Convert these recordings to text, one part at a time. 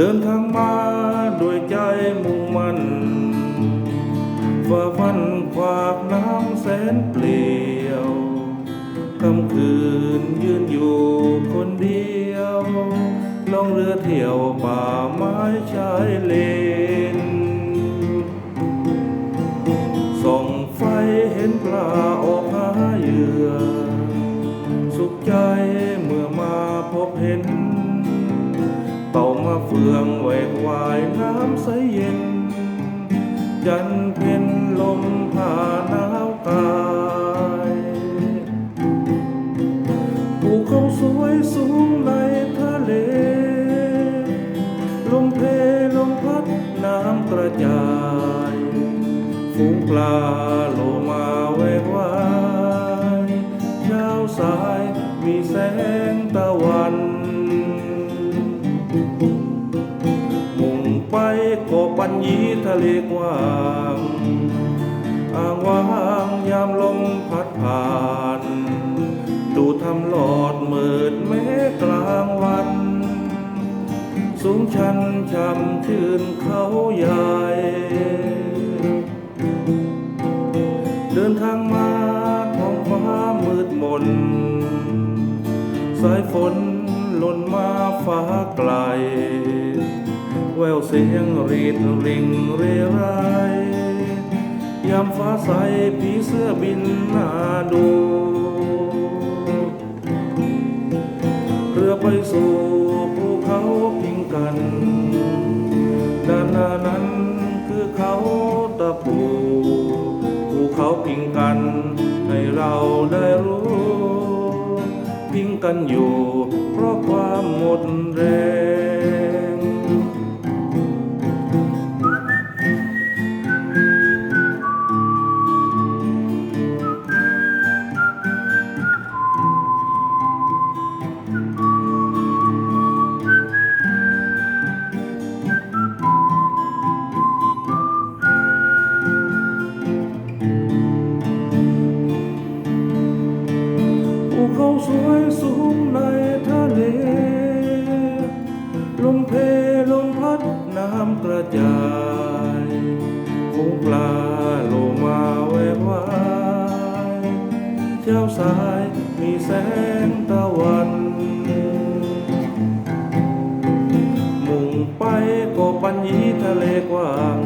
เดินทางมาด้วยใจมุ่งมั่นฝ่าฟันขวากน้ำแสนเปลี่ยวคำคืนยืนอยู่คนเดียวล่องเรือเที่ยวป่าไม้ชายเลนส่องไฟเห็นปลาออกหาเหยื่อ เต่ามาเฟืองแหวกวายน้ำใสเย็น ยันเพ็นลมผ่าหนาวกายภูเขาสวยสูงในทะเล ลมเพลลมพัดน้ำกระจาย ฝูงปลาโลมาแวกวายเช้าสายมีแสงตะวัน ปัญญีทะเลกว้างอ่างว่างยามลมพัดผ่าน ดูทำหลอดมืดแม้กลางวัน สูงชันช่ำชื่นเขาใหญ่ เดินทางมาท้องฟ้ามืดมน สายฝนหล่นมาฟ้าไกล แววเสียงรีดริงเรไรยามฟ้าใสผีเสื้อบินน่าดู เรือไปสู่ภูเขาพิงกัน ด้านหน้านั้นคือเขาตะปูภูเขาพิงกัน ให้เราได้รู้ พิงกันอยู่ เพราะความหมดแรง ช้าสายมีแสงตะวัน มุ่งไปกาะปัญญีทะเลกว้าง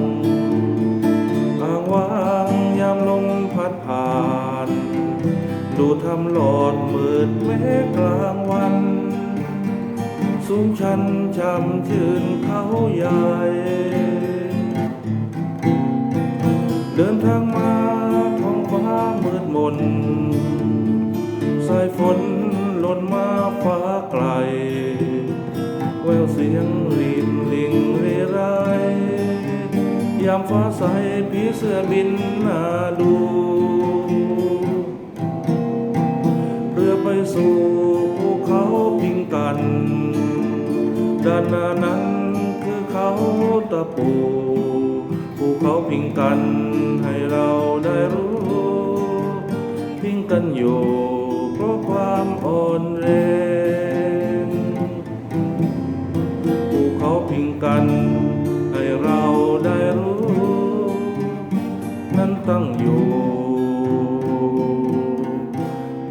อ่างวางยามลมพัดผ่าน ดูทำหลอดมืดแม้กลางวัน สูงชันช่ำชื่นเขาใหญ่ เดินทางมา น สายฝนหล่นมาฟ้าไกล แววเสียงรินลิงเรไรยามฟ้าใสผีเสื้อบินน่าดู เรือไปสู่ภูเขาพิงกัน ด้านหน้านั้นคือเขาตะปูภูเขาพิงกันให้เราได้รู้ กันอยู่เพราะความอ่อนแรงภูเขาพิงกันให้เราได้รู้ นั้นตั้งอยู่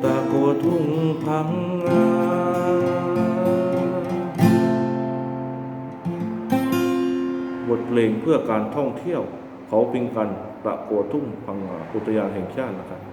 ตะโกทุ่งพังงาบทเพลงเพื่อการท่องเที่ยว เขาพิงกันตะโกทุ่งพังงาอุทยานแห่งชาตินะครับ